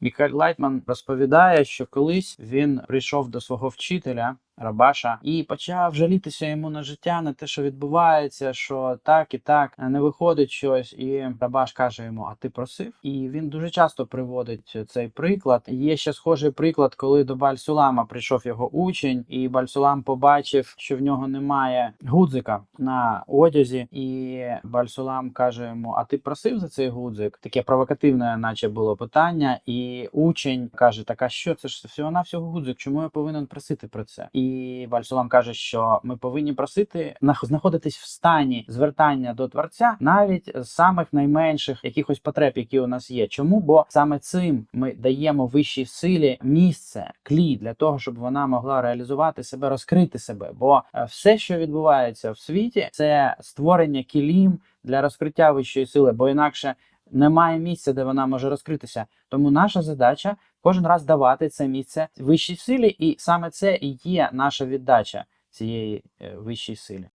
Мікель Лайтман розповідає, що колись він прийшов до свого вчителя. Рабаша і почав жалітися йому на життя, на те, що відбувається, що так і так не виходить щось. І Рабаш каже йому: А ти просив? І він дуже часто приводить цей приклад. Є ще схожий приклад, коли до Бальсулама прийшов його учень, і Бальсулам побачив, що в нього немає гудзика на одязі, і Бальсулам каже йому: А ти просив за цей гудзик? Таке провокативне, наче було питання. І учень каже: Так, а що це ж всього навсього гудзик? Чому я повинен просити про це? І Бальсулам каже, що ми повинні просити нах- знаходитись в стані звертання до творця навіть з самих найменших якихось потреб, які у нас є. Чому? Бо саме цим ми даємо вищій силі місце, клі для того, щоб вона могла реалізувати себе, розкрити себе. Бо е, все, що відбувається в світі, це створення кілім для розкриття вищої сили, бо інакше. Немає місця, де вона може розкритися. Тому наша задача кожен раз давати це місце вищій силі, і саме це і є наша віддача цієї е, вищій силі.